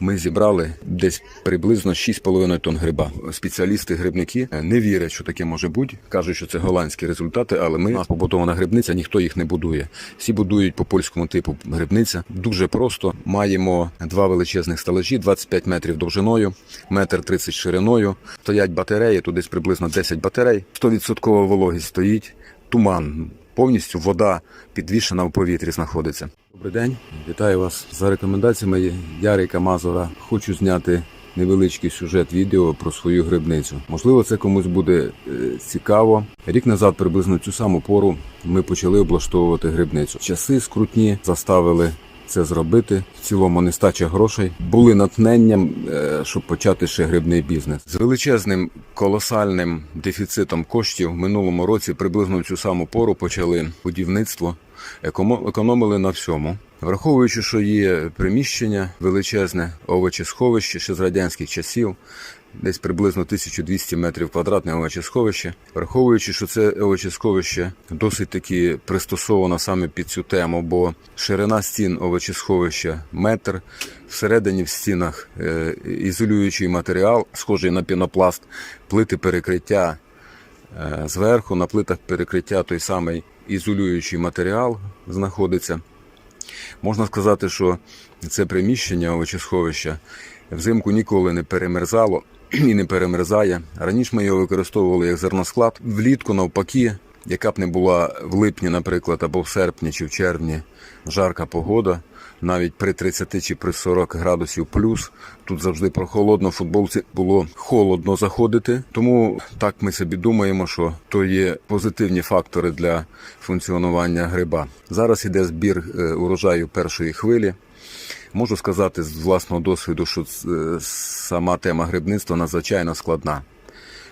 Ми зібрали десь приблизно 6,5 тонн гриба. Спеціалісти-грибники не вірять, що таке може бути. кажуть, що це голландські результати, але ми побудована грибниця, ніхто їх не будує. Всі будують по польському типу грибниця. Дуже просто маємо два величезних стелажі, 25 метрів довжиною, метр 30 шириною. Стоять батареї, тут десь приблизно 10 батарей. 100% вологість стоїть, туман. Повністю вода підвішена в повітрі знаходиться. Добрий день, вітаю вас за рекомендаціями Ярика Мазура. Хочу зняти невеличкий сюжет відео про свою грибницю. Можливо, це комусь буде е, цікаво. Рік назад, приблизно цю саму пору, ми почали облаштовувати грибницю. Часи скрутні заставили. Це зробити в цілому нестача грошей були натхненням, е, щоб почати ще грибний бізнес з величезним колосальним дефіцитом коштів в минулому році. Приблизно в цю саму пору почали будівництво, економили на всьому. Враховуючи, що є приміщення величезне, овочесховище ще з радянських часів, десь приблизно 1200 метрів квадратне овочесховище. Враховуючи, що це овочесховище досить таки пристосовано саме під цю тему, бо ширина стін овочесховища метр, всередині в стінах е, ізолюючий матеріал, схожий на пінопласт, плити перекриття е, зверху, на плитах перекриття той самий ізолюючий матеріал знаходиться. Можна сказати, що це приміщення овочесховища взимку ніколи не перемерзало і не перемерзає. Раніше ми його використовували як зерносклад. Влітку, навпаки, яка б не була в липні, наприклад, або в серпні чи в червні жарка погода, навіть при 30 чи при 40 градусів плюс, тут завжди прохолодно, футболці було холодно заходити. Тому так ми собі думаємо, що то є позитивні фактори для функціонування гриба. Зараз іде збір е, урожаю першої хвилі. Можу сказати з власного досвіду, що е, сама тема грибництва надзвичайно складна.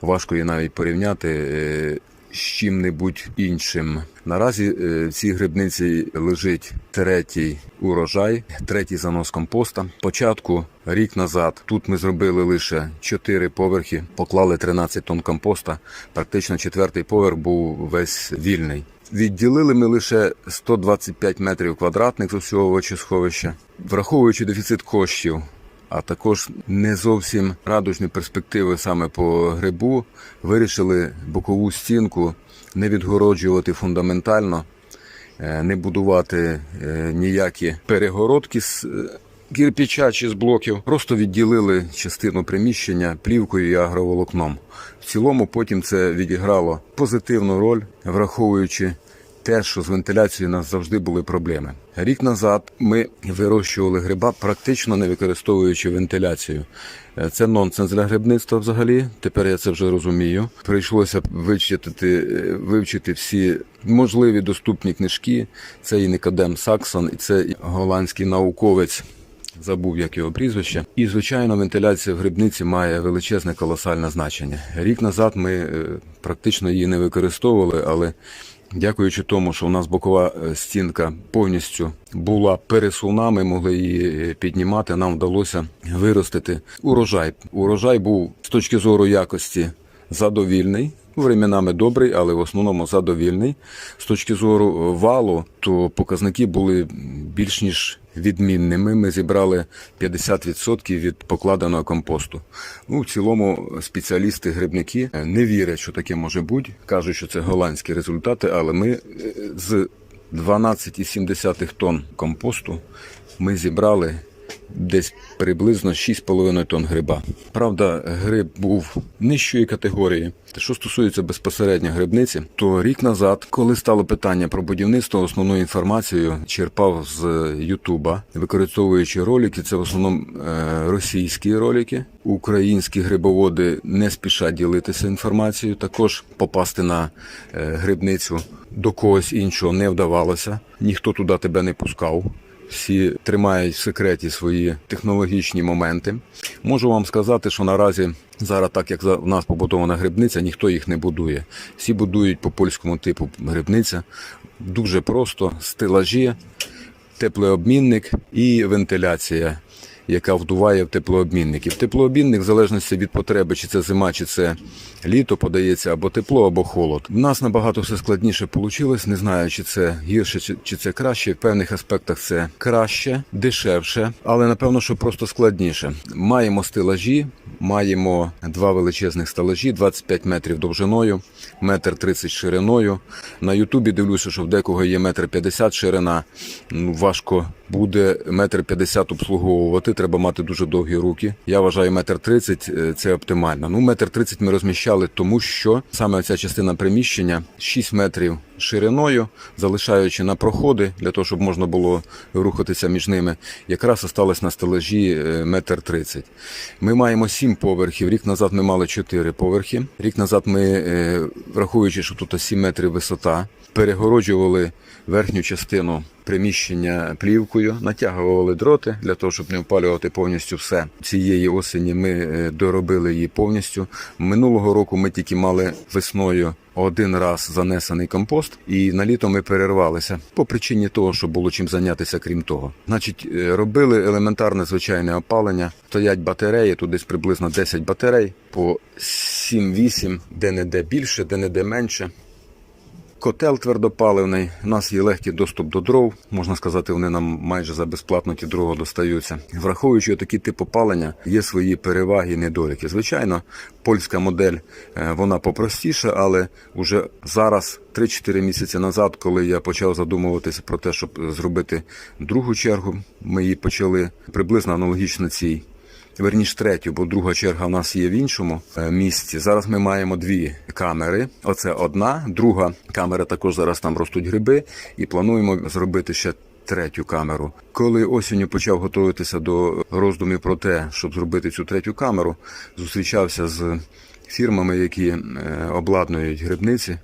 Важко її навіть порівняти е, з чим-небудь іншим. Наразі е, в цій грибниці лежить третій урожай, третій занос компоста. Початку рік назад тут ми зробили лише 4 поверхи, поклали 13 тонн компоста. Практично четвертий поверх був весь вільний. Відділили ми лише 125 метрів квадратних з усього овочесховища, враховуючи дефіцит коштів, а також не зовсім радужні перспективи саме по грибу, вирішили бокову стінку не відгороджувати фундаментально, е, не будувати е, ніякі перегородки з е, кирпича чи з блоків. Просто відділили частину приміщення плівкою і агроволокном. В цілому потім це відіграло позитивну роль, враховуючи те, що з вентиляцією у нас завжди були проблеми. Рік назад ми вирощували гриба, практично не використовуючи вентиляцію. Е, Це нонсенс для грибництва взагалі. Тепер я це вже розумію. Прийшлося вичитати, е, вивчити всі можливі доступні книжки. Це і Никодем Саксон, і це і голландський науковець. Забув як його прізвище. І звичайно, вентиляція в грибниці має величезне колосальне значення. Рік назад ми е, практично її не використовували, але дякуючи тому, що у нас бокова е, стінка повністю була пересувна, ми могли її е, піднімати. Нам вдалося виростити урожай. Урожай був з точки зору якості задовільний. Временами добрий, але в основному задовільний. З точки зору валу, то показники були більш ніж відмінними. Ми зібрали 50% від покладеного компосту. Ну, в цілому, спеціалісти-грибники не вірять, що таке може бути. кажуть, що це голландські результати, але ми е, з 12,7 тонн компосту ми зібрали десь приблизно 6,5 тонн гриба. Правда, гриб був нижчої категорії. Що стосується безпосередньо грибниці, то рік назад, коли стало питання про будівництво, основну інформацію черпав з Ютуба, використовуючи ролики, це в основному е, російські ролики. Українські грибоводи не спішать ділитися інформацією. Також попасти на е, грибницю до когось іншого не вдавалося. Ніхто туди тебе не пускав всі тримають в секреті свої технологічні моменти. Можу вам сказати, що наразі зараз, так як в нас побудована грибниця, ніхто їх не будує. Всі будують по польському типу грибниця. Дуже просто стелажі, теплообмінник і вентиляція. Яка вдуває в теплообмінник. І в теплообмінник, в залежності від потреби, чи це зима, чи це літо, подається або тепло, або холод. У нас набагато все складніше вийшло. Не знаю, чи це гірше, чи це краще. В певних аспектах це краще, дешевше, але напевно, що просто складніше. Маємо стелажі, маємо два величезних стелажі, 25 метрів довжиною, метр 30 шириною. На Ютубі дивлюся, що в декого є метр 50 ширина. Ну, важко буде метр 50 обслуговувати. Треба мати дуже довгі руки. Я вважаю, метр 30 – це оптимально. Ну, метр 30 ми розміщали, тому що саме ця частина приміщення 6 метрів шириною, залишаючи на проходи для того, щоб можна було рухатися між ними, якраз осталось на стелажі е, метр 30. Ми маємо 7 поверхів. Рік назад ми мали 4 поверхи. Рік назад ми, е, враховуючи, що тут 7 метрів висота, перегороджували верхню частину приміщення плівкою, натягували дроти для того, щоб не опалювати повністю все. Цієї осені ми е, доробили її повністю. Минулого року ми тільки мали весною один раз занесений компост, і на літо ми перервалися по причині того, що було чим зайнятися, крім того. Значить, е, робили елементарне звичайне опалення. Стоять батареї, тут десь приблизно 10 батарей по 7-8, де не де більше, де не де менше. Котел твердопаливний, у нас є легкий доступ до дров. Можна сказати, вони нам майже за безплатно ті дрова достаються. Враховуючи такий тип опалення, є свої переваги і недоліки. Звичайно, польська модель е, вона попростіша, але вже зараз, 3-4 місяці назад, коли я почав задумуватися про те, щоб зробити другу чергу, ми її почали приблизно аналогічно цій. Верніш третю, бо друга черга в нас є в іншому е, місці. Зараз ми маємо дві камери. Оце одна, друга камера також зараз там ростуть гриби, і плануємо зробити ще третю камеру. Коли осінню почав готуватися до роздумів про те, щоб зробити цю третю камеру, зустрічався з фірмами, які е, обладнують грибниці.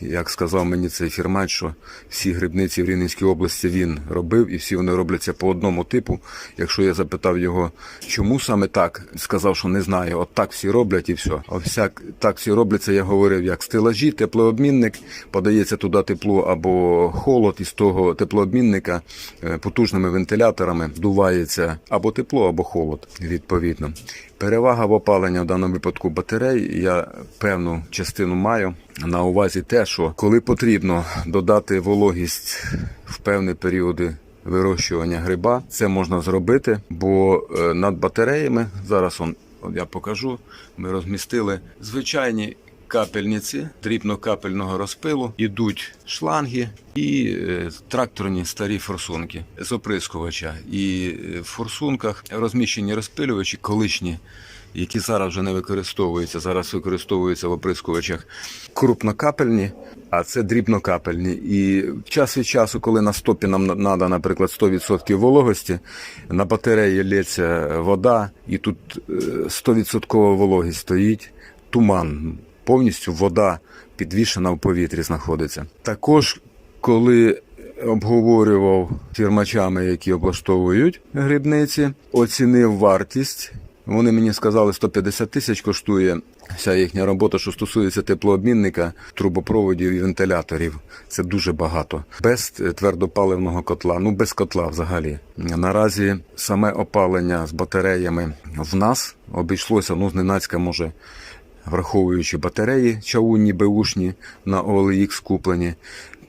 Як сказав мені цей фірмач, що всі грибниці в Рівненській області він робив, і всі вони робляться по одному типу. Якщо я запитав його, чому саме так, сказав, що не знаю, от так всі роблять і все. А так всі робляться, я говорив, як стелажі, теплообмінник, подається туди тепло або холод, і з того теплообмінника е, потужними вентиляторами здувається або тепло, або холод, відповідно. Перевага в опаленні в даному випадку батарей. Я певну частину маю на увазі те, що коли потрібно додати вологість в певні періоди вирощування гриба, це можна зробити, бо е, над батареями зараз он, от я покажу. Ми розмістили звичайні. Капельниці дрібно-капельного розпилу ідуть шланги і е, тракторні старі форсунки з оприскувача. І е, в форсунках розміщені розпилювачі колишні, які зараз вже не використовуються. Зараз використовуються в оприскувачах крупнокапельні, а це дрібнокапельні. І час від часу, коли на стопі нам треба, наприклад, 100% вологості, на батареї лється вода, і тут е, 100% вологість стоїть, туман повністю вода підвішена в повітрі знаходиться. Також, коли обговорював фірмачами, які облаштовують грибниці, оцінив вартість. Вони мені сказали, 150 тисяч коштує вся їхня робота, що стосується теплообмінника, трубопроводів і вентиляторів. Це дуже багато. Без твердопаливного котла, ну без котла взагалі. Наразі саме опалення з батареями в нас обійшлося, ну зненацька може враховуючи батареї чавунні, беушні на OLX куплені,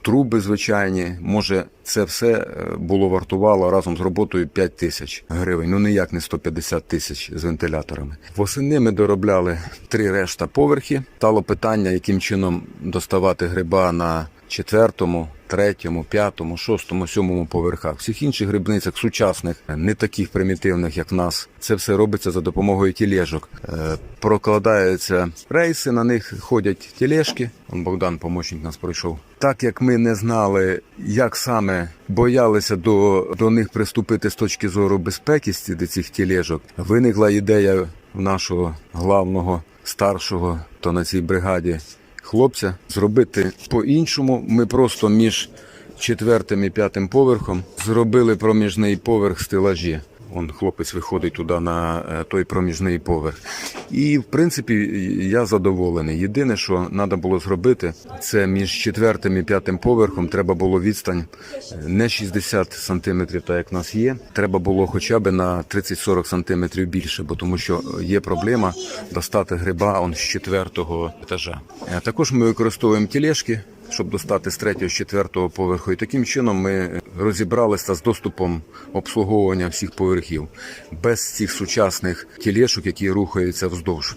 труби звичайні, може це все е, було вартувало разом з роботою 5 тисяч гривень. Ну ніяк не 150 тисяч з вентиляторами. Восени ми доробляли три решта поверхи. Стало питання, яким чином доставати гриба на четвертому, третьому, п'ятому, шостому, сьомому поверхах. Всіх інших грибницях сучасних, не таких примітивних, як в нас, це все робиться за допомогою тілежок. Е, Прокладаються рейси, на них ходять тілешки. Он Богдан, помічник нас пройшов. Так як ми не знали, як саме боялися до, до них приступити з точки зору безпеки до цих тілежок, виникла ідея в нашого главного старшого, то на цій бригаді хлопця зробити по-іншому. Ми просто між четвертим і п'ятим поверхом зробили проміжний поверх стелажі. Он хлопець виходить туди на е, той проміжний поверх. І в принципі я задоволений. Єдине, що треба було зробити, це між четвертим і п'ятим поверхом треба було відстань е, не 60 сантиметрів, так як в нас є. Треба було хоча б на 30-40 сантиметрів більше, бо тому що є проблема достати гриба он з четвертого етажа. Е, Також ми використовуємо тілешки щоб достати з третього, з четвертого поверху. І таким чином ми розібралися з доступом обслуговування всіх поверхів без цих сучасних тілешок, які рухаються вздовж.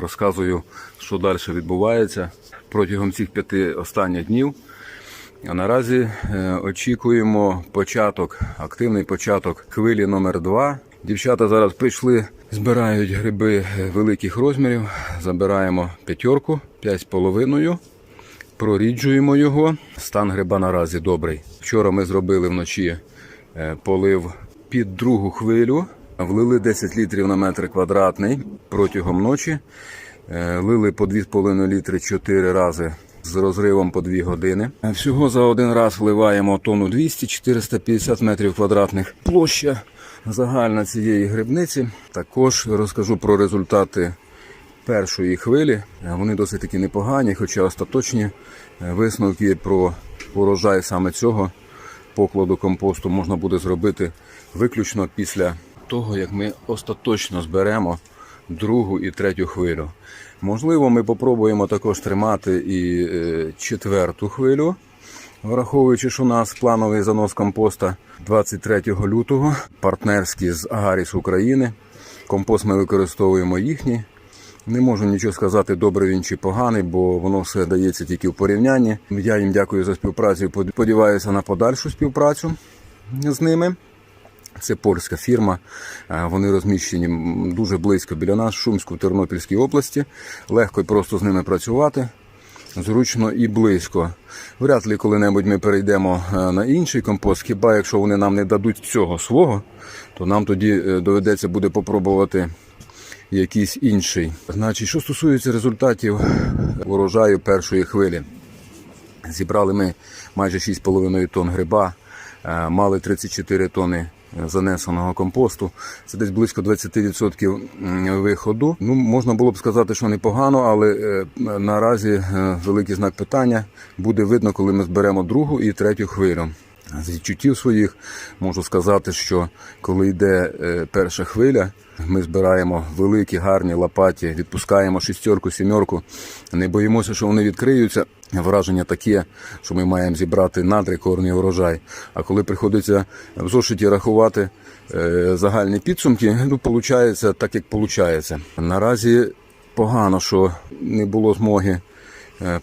Розказую, що далі відбувається протягом цих п'яти останніх днів. А наразі е, очікуємо початок, активний початок хвилі номер 2 Дівчата зараз прийшли, збирають гриби е, великих розмірів. Забираємо п'ятерку, 5,5. Проріджуємо його. Стан гриба наразі добрий. Вчора ми зробили вночі е, полив під другу хвилю. Влили 10 літрів на метр квадратний протягом ночі. Е, Лили по 2,5 літри 4 рази з розривом по 2 години. Е, Всього за один раз вливаємо тонну 200 450 метрів квадратних. Площа загальна цієї грибниці. Також розкажу про результати першої хвилі. Е, Вони досить таки непогані, хоча остаточні е, висновки про урожай саме цього покладу компосту можна буде зробити виключно після того, як ми остаточно зберемо другу і третю хвилю. Можливо, ми попробуємо також тримати і е, четверту хвилю. Враховуючи, що у нас плановий занос компоста 23 лютого, партнерський з Агаріс України. Компост ми використовуємо їхній. Не можу нічого сказати, добре він чи поганий, бо воно все дається тільки в порівнянні. Я їм дякую за співпрацю. Сподіваюся на подальшу співпрацю з ними. Це польська фірма. Е, Вони розміщені дуже близько біля нас, Шумську, Тернопільській області. Легко і просто з ними працювати. Зручно і близько. Вряд ли коли-небудь ми перейдемо е, на інший компост. Хіба якщо вони нам не дадуть цього свого, то нам тоді е, доведеться буде попробувати якийсь інший. Значить, що стосується результатів урожаю першої хвилі, зібрали ми майже 6,5 тонн гриба, е, мали 34 тонни занесеного компосту. Це десь близько 20% виходу. Ну, можна було б сказати, що непогано, але е, наразі е, великий знак питання буде видно, коли ми зберемо другу і третю хвилю. З відчуттів своїх можу сказати, що коли йде е, перша хвиля, ми збираємо великі, гарні лопаті, відпускаємо шістерку, сімерку, не боїмося, що вони відкриються. Враження таке, що ми маємо зібрати надрекорний урожай. А коли приходиться в зошиті рахувати е, загальні підсумки, ну, виходить так, як виходить. Наразі погано, що не було змоги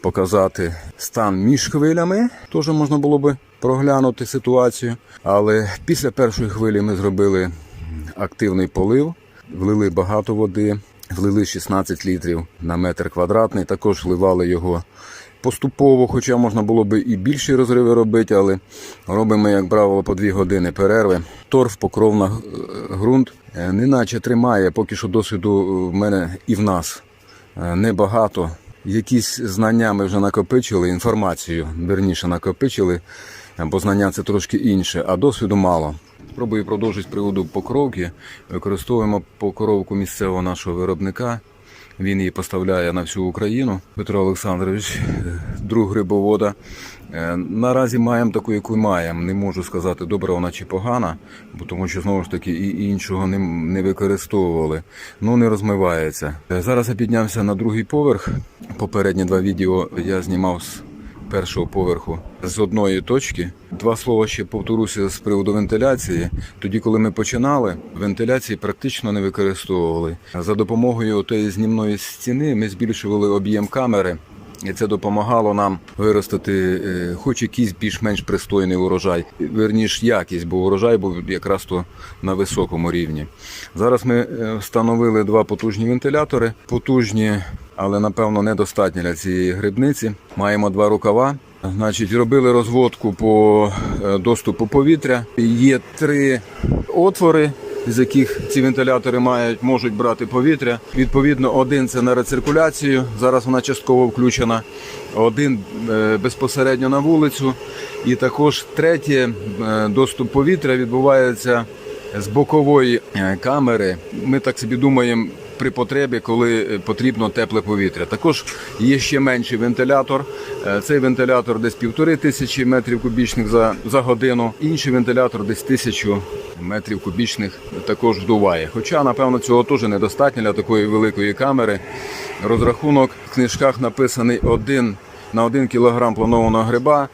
показати стан між хвилями. Теж можна було би проглянути ситуацію. Але після першої хвилі ми зробили активний полив, влили багато води, влили 16 літрів на метр квадратний. Також вливали його поступово, хоча можна було би і більші розриви робити, але робимо, як правило, по 2 години перерви. Торф, покров на е, ґрунт, е, неначе тримає, поки що досвіду в мене і в нас е, небагато. Якісь знання ми вже накопичили, інформацію верніше накопичили, бо знання це трошки інше, а досвіду мало. Спробую продовжити з приводу покровки. Використовуємо покровку місцевого нашого виробника. Він її поставляє на всю Україну. Петро Олександрович, е, друг грибовода. Е, Наразі маємо таку, яку маємо. Не можу сказати, добра вона чи погана, бо тому що знову ж таки і іншого не, не використовували. Ну не розмивається. Е, Зараз я піднявся на другий поверх. Попередні два відео я знімав з першого поверху з одної точки. Два слова ще повторюся з приводу вентиляції. Тоді, коли ми починали, вентиляції практично не використовували. За допомогою тієї знімної стіни ми збільшували об'єм камери. І це допомагало нам виростити е, хоч якийсь більш-менш пристойний урожай, верніш якість, бо урожай був якраз то на високому рівні. Зараз ми е, встановили два потужні вентилятори, потужні, але напевно недостатні для цієї грибниці. Маємо два рукава. Значить, робили розводку по е, доступу повітря. Є три отвори, з яких ці вентилятори мають можуть брати повітря. Відповідно, один це на рециркуляцію. Зараз вона частково включена. Один е, безпосередньо на вулицю. І також третє е, доступ повітря відбувається з бокової е, камери. Ми так собі думаємо при потребі, коли е, потрібно тепле повітря. Також є ще менший вентилятор. Е, Цей вентилятор десь півтори тисячі метрів кубічних за, за годину. Інший вентилятор десь тисячу метрів кубічних також вдуває. Хоча, напевно, цього теж недостатньо для такої великої камери. Розрахунок в книжках написаний один на 1 кілограм планованого гриба.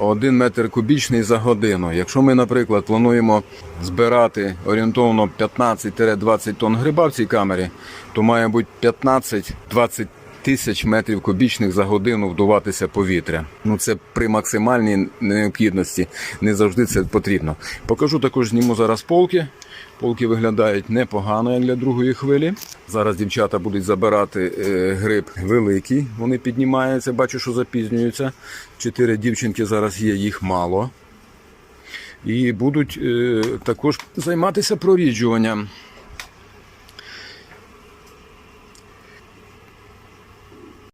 Один метр кубічний за годину. Якщо ми, наприклад, плануємо збирати орієнтовно 15-20 тонн гриба в цій камері, то має бути 15-20 тисяч метрів кубічних за годину вдуватися повітря. Ну це при максимальній необхідності. Не завжди це потрібно. Покажу також зніму зараз полки. Полки виглядають непогано, як для другої хвилі. Зараз дівчата будуть забирати е, гриб великий. Вони піднімаються, бачу, що запізнюються. Чотири дівчинки зараз є, їх мало. І будуть е, також займатися проріджуванням.